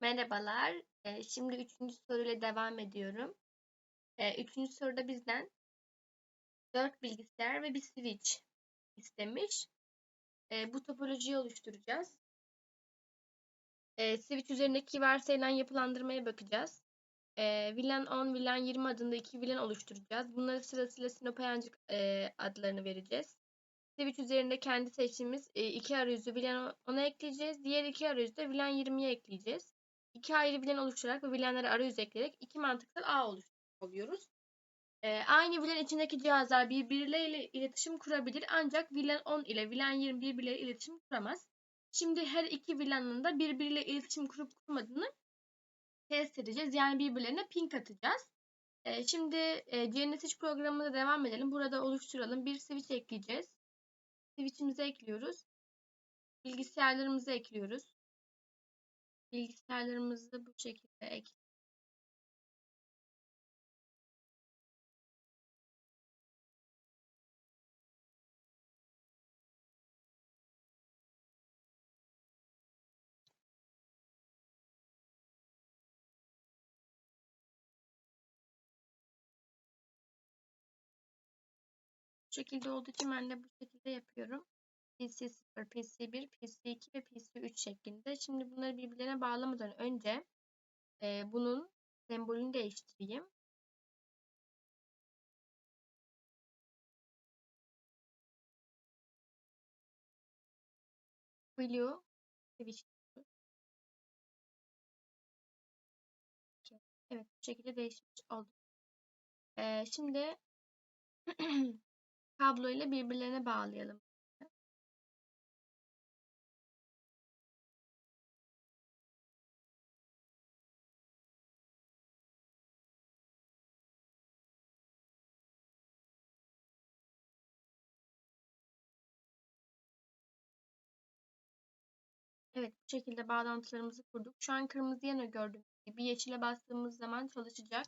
Merhabalar. Eee, şimdi üçüncü soruyla devam ediyorum. Eee, üçüncü soruda bizden 4 bilgisayar ve bir switch istemiş. Eee, bu topolojiyi oluşturacağız. Switch üzerindeki varsayılan yapılandırmaya bakacağız. VLAN 10, VLAN 20 adında iki VLAN oluşturacağız. Bunları sırasıyla Sinopayancık eee, adlarını vereceğiz. Switch üzerinde kendi seçtiğimiz e, iki arayüzü VLAN 10'a ekleyeceğiz. Diğer iki arayüzü de VLAN 20'ye ekleyeceğiz. İki ayrı VLAN oluşturarak ve VLAN'lara arayüz ekleyerek iki mantıksal ağ oluşturuyoruz. Ee, aynı VLAN içindeki cihazlar birbirleriyle iletişim kurabilir ancak VLAN 10 ile VLAN 20 birbirleriyle iletişim kuramaz. Şimdi her iki VLAN'ın da birbiriyle iletişim kurup kurmadığını test edeceğiz. Yani birbirlerine ping atacağız. Ee, şimdi e, GNSH programına devam edelim. Burada oluşturalım. Bir switch ekleyeceğiz. Switch'imizi ekliyoruz. Bilgisayarlarımızı ekliyoruz. Bilgisayarlarımızı bu şekilde ek. Bu şekilde olduğu için ben de bu şekilde yapıyorum. PC0, PC1, PC2 ve PC3 şeklinde. Şimdi bunları birbirlerine bağlamadan önce e, bunun sembolünü değiştireyim. Blue switch. Evet bu şekilde değişmiş oldu. E, şimdi kablo ile birbirlerine bağlayalım. Evet, bu şekilde bağlantılarımızı kurduk. Şu an kırmızı yanıyor gördüğünüz gibi. Yeşile bastığımız zaman çalışacak.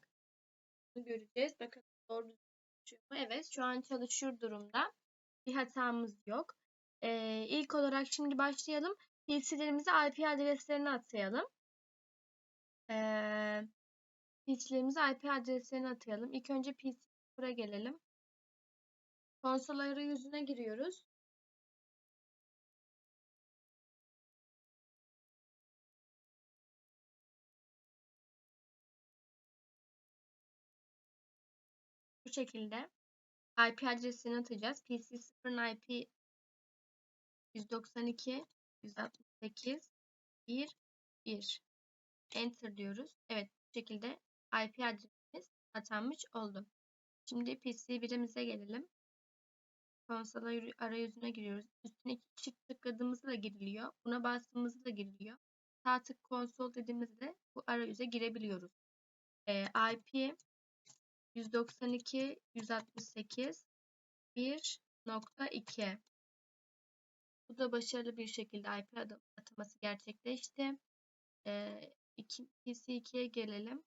Bunu göreceğiz. Bakın doğru çalışıyor mu? Evet, şu an çalışıyor durumda. Bir hatamız yok. Ee, ilk olarak şimdi başlayalım. PC'lerimize IP adreslerini atayalım. Ee, PC'lerimize IP adreslerini atayalım. İlk önce PC0'a gelelim. Konsol arayüzüne giriyoruz. Bu şekilde IP adresini atacağız. PC0'ın IP 192 168 1 1 Enter diyoruz. Evet bu şekilde IP adresimiz atanmış oldu. Şimdi PC1'imize gelelim. Konsol arayüzüne giriyoruz. Üstüne çift tıkladığımızda da giriliyor. Buna bastığımızda da giriliyor. Sağ tık konsol dediğimizde bu arayüze girebiliyoruz. Ee, IP 192 168 1.2 Bu da başarılı bir şekilde IP ataması gerçekleşti. Ee, PC2'ye gelelim.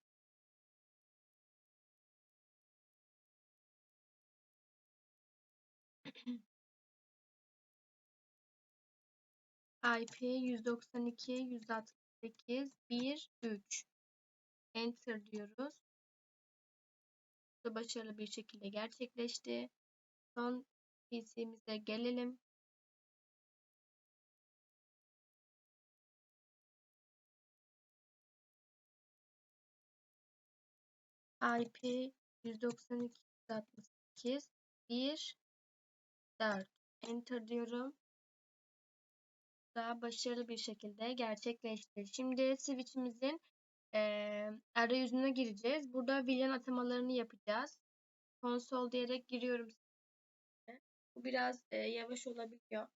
IP 192 168 1 3 Enter diyoruz. Da başarılı bir şekilde gerçekleşti. Son PC'mize gelelim. IP 192.168 1 4 Enter diyorum. Daha başarılı bir şekilde gerçekleşti. Şimdi switch'imizin e, arayüzüne gireceğiz. Burada VLAN atamalarını yapacağız. Konsol diyerek giriyorum. Bu biraz e, yavaş olabiliyor.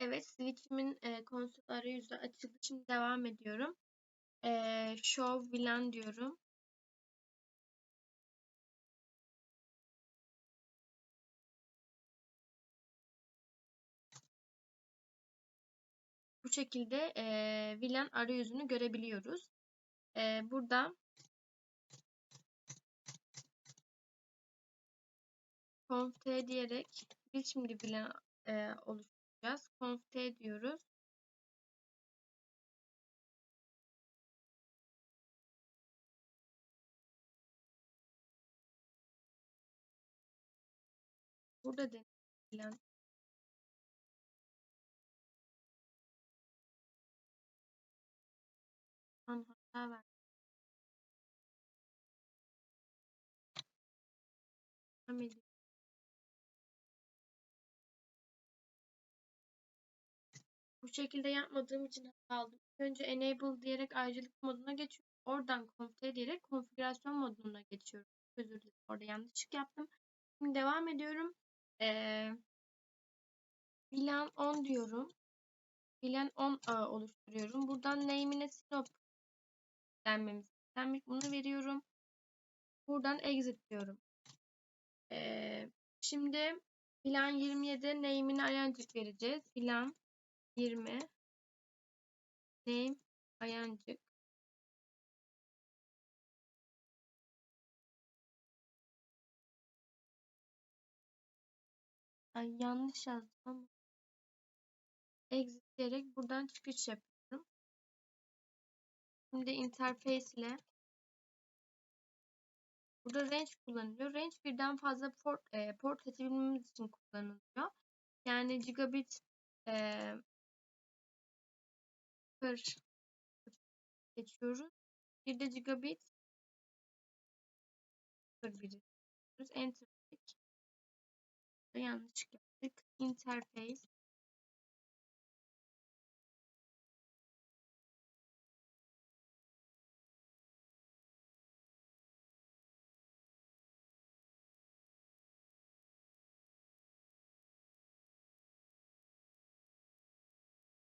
Evet, switch'imin e, konsol arayüzü açıldı. Şimdi devam ediyorum. E, show VLAN diyorum. Bu şekilde e, VLAN arayüzünü görebiliyoruz. E, burada conf t diyerek biz şimdi VLAN e, oluşturacağız. conf t diyoruz. Burada denilen hata ver. Devam ediyorum. Bu şekilde yapmadığım için hata aldım. Önce enable diyerek ayrıcalık moduna geçiyorum. Oradan config diyerek konfigürasyon moduna geçiyorum. Özür dilerim. Orada yanlışlık yaptım. Şimdi devam ediyorum. Ee, VLAN 10 diyorum. VLAN 10 ağı oluşturuyorum. Buradan name'ine Sinop denmemiz istenmiş. Bunu veriyorum. Buradan exit diyorum. Ee, şimdi plan 27 name'ine ayancık vereceğiz. Plan 20 name ayancık Ay yanlış yazdım ama exit diyerek buradan çıkış yapıyorum. Şimdi interface ile burada range kullanılıyor. Range birden fazla port, e, port seçebilmemiz için kullanılıyor. Yani gigabit e, per seçiyoruz. Bir de gigabit per biri seçiyoruz. Enter dedik. Yanlış yaptık. Interface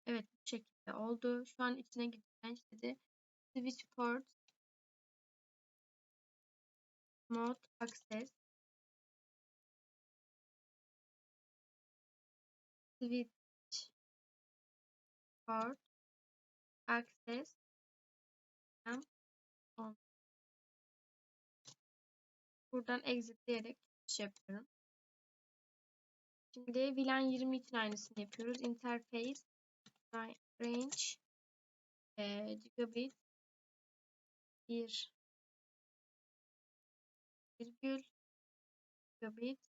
Evet bu şekilde oldu. Şu an içine giren dedi. Switch port mode access switch port access on. Buradan exit diyerek çıkış yapıyorum. Şimdi VLAN 20 için aynısını yapıyoruz. Interface range e, gigabit 1 virgül gigabit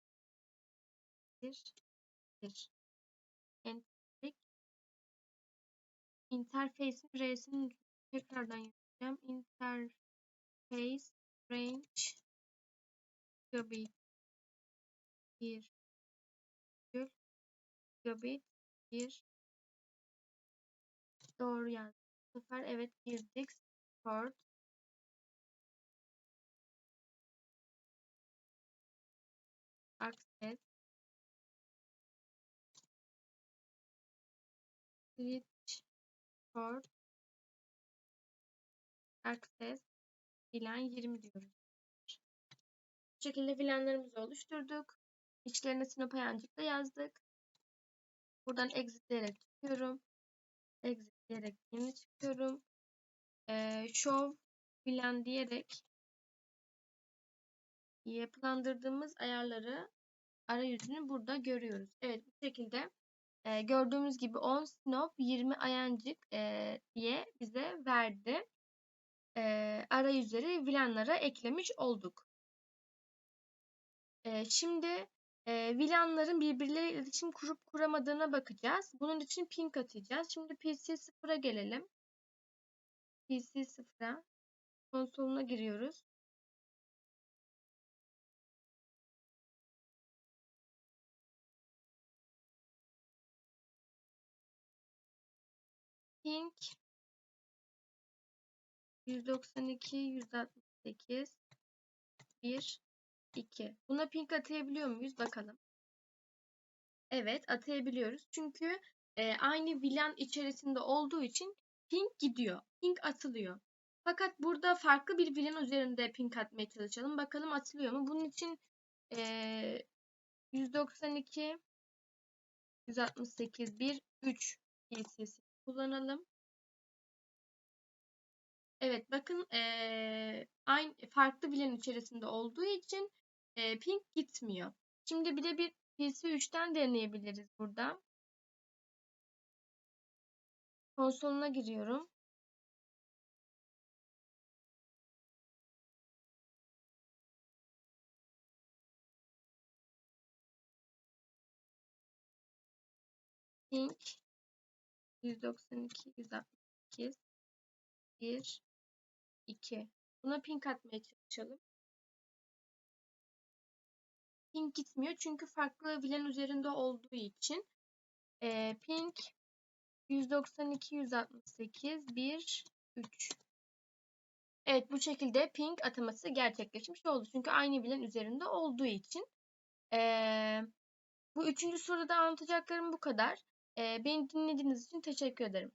1 1 Enter Interface'in R'sini tekrardan yazacağım. Interface range gigabit 1 virgül gigabit 1 Doğru yazdım. Bu sefer evet girdik. Port access switch port access VLAN 20 diyoruz. Bu şekilde VLAN'larımızı oluşturduk. İçlerine Sinop Ayancık'la yazdık. Buradan exit diyerek çıkıyorum. Exit diyerek yeni çıkıyorum. Ee, show VLAN diyerek yapılandırdığımız ayarları arayüzünü burada görüyoruz. Evet bu şekilde e, gördüğümüz gibi 10 Sinop 20 Ayancık e, diye bize verdi. E, arayüzleri VLAN'lara eklemiş olduk. E, şimdi e, VLAN'ların birbirleriyle iletişim kurup kuramadığına bakacağız. Bunun için ping atacağız. Şimdi PC0'a gelelim. PC0'a konsoluna giriyoruz. Ping 192 168 1 2. Buna ping atayabiliyor muyuz? Bakalım. Evet atayabiliyoruz. Çünkü e, aynı VLAN içerisinde olduğu için ping gidiyor. Ping atılıyor. Fakat burada farklı bir VLAN üzerinde ping atmaya çalışalım. Bakalım atılıyor mu? Bunun için e, 192 168 1 3 PC'si kullanalım. Evet bakın e, aynı farklı VLAN içerisinde olduğu için e, ping gitmiyor. Şimdi bir de bir PC3'ten deneyebiliriz burada. Konsoluna giriyorum. Ping 192 168 1 2 Buna ping atmaya çalışalım. Ping gitmiyor çünkü farklı VLAN üzerinde olduğu için. E, ping 192 168 1 3 Evet bu şekilde ping ataması gerçekleşmiş oldu. Çünkü aynı VLAN üzerinde olduğu için. Ee, bu üçüncü soruda anlatacaklarım bu kadar. Ee, beni dinlediğiniz için teşekkür ederim.